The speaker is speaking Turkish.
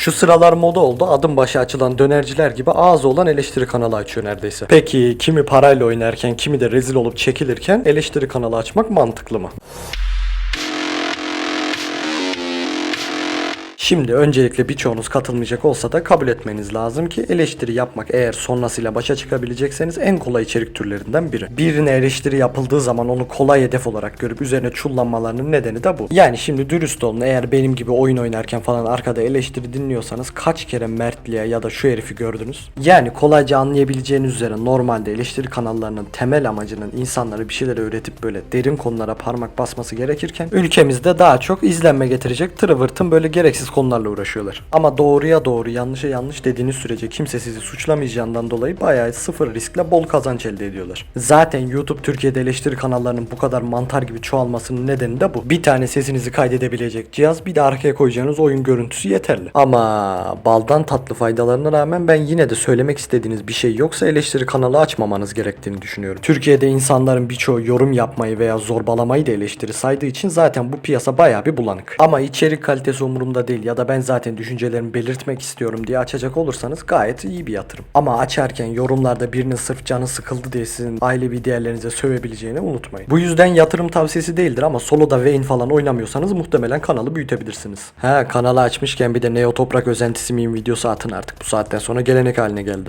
Şu sıralar moda oldu adım başı açılan dönerciler gibi ağzı olan eleştiri kanalı açıyor neredeyse. Peki kimi parayla oynarken kimi de rezil olup çekilirken eleştiri kanalı açmak mantıklı mı? Şimdi öncelikle birçoğunuz katılmayacak olsa da kabul etmeniz lazım ki eleştiri yapmak eğer sonrasıyla başa çıkabilecekseniz en kolay içerik türlerinden biri. Birine eleştiri yapıldığı zaman onu kolay hedef olarak görüp üzerine çullanmalarının nedeni de bu. Yani şimdi dürüst olun eğer benim gibi oyun oynarken falan arkada eleştiri dinliyorsanız kaç kere Mertliğe ya da şu herifi gördünüz? Yani kolayca anlayabileceğiniz üzere normalde eleştiri kanallarının temel amacının insanlara bir şeyler öğretip böyle derin konulara parmak basması gerekirken ülkemizde daha çok izlenme getirecek tırıvırtın böyle gereksiz konularla uğraşıyorlar. Ama doğruya doğru yanlışa yanlış dediğiniz sürece kimse sizi suçlamayacağından dolayı bayağı sıfır riskle bol kazanç elde ediyorlar. Zaten YouTube Türkiye'de eleştiri kanallarının bu kadar mantar gibi çoğalmasının nedeni de bu. Bir tane sesinizi kaydedebilecek cihaz bir de arkaya koyacağınız oyun görüntüsü yeterli. Ama baldan tatlı faydalarına rağmen ben yine de söylemek istediğiniz bir şey yoksa eleştiri kanalı açmamanız gerektiğini düşünüyorum. Türkiye'de insanların birçoğu yorum yapmayı veya zorbalamayı da eleştiri saydığı için zaten bu piyasa bayağı bir bulanık. Ama içerik kalitesi umurumda değil ya da ben zaten düşüncelerimi belirtmek istiyorum diye açacak olursanız gayet iyi bir yatırım. Ama açarken yorumlarda birinin sırf canı sıkıldı diye sizin ailevi değerlerinize sövebileceğini unutmayın. Bu yüzden yatırım tavsiyesi değildir ama soloda Vayne falan oynamıyorsanız muhtemelen kanalı büyütebilirsiniz. He kanalı açmışken bir de Neo Toprak özentisi miyim videosu atın artık bu saatten sonra gelenek haline geldi.